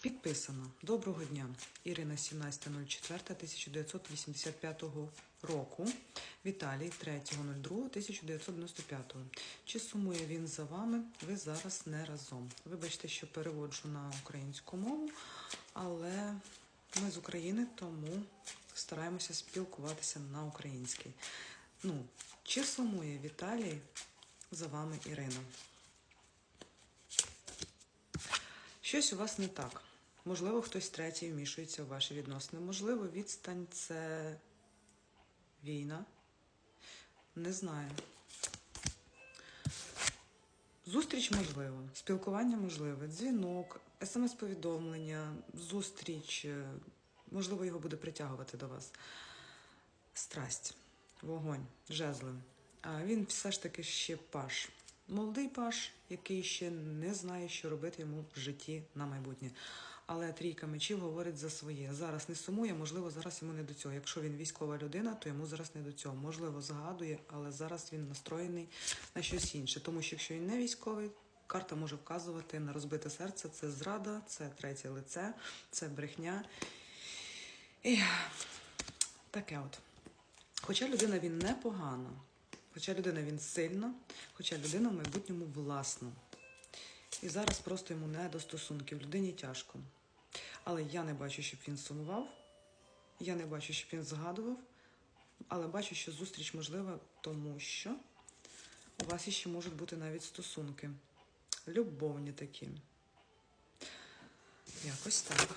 Підписано. Доброго дня. Ірина 17.04.1985 року. Віталій 3.02.1995. Чи сумує він за вами? Ви зараз не разом. Вибачте, що переводжу на українську мову, але ми з України, тому стараємося спілкуватися на українській. Ну, чи сумує Віталій за вами Ірина? Щось у вас не так. Можливо, хтось третій вмішується в ваші відносини. Можливо, відстань це війна. Не знаю. Зустріч можлива, спілкування можливе, дзвінок, смс-повідомлення, зустріч. е, Можливо, його буде притягувати до вас. Страсть, вогонь, жезли. А він все ж таки ще паш. Молодий паш, який ще не знає, що робити йому в житті на майбутнє. Але трійка мечів говорить за своє. Зараз не сумує, можливо, зараз йому не до цього. Якщо він військова людина, то йому зараз не до цього. Можливо, згадує, але зараз він настроєний на щось інше. Тому що якщо він не військовий, карта може вказувати на розбите серце. Це зрада, це третє лице, це брехня. І таке от. Хоча людина він непогана, хоча людина він сильна, хоча людина в майбутньому власна. І зараз просто йому не до стосунків. Людині тяжко. Але я не бачу, щоб він сумував, я не бачу, щоб він згадував, але бачу, що зустріч можлива, тому що у вас іще можуть бути навіть стосунки. Любовні такі. Якось так.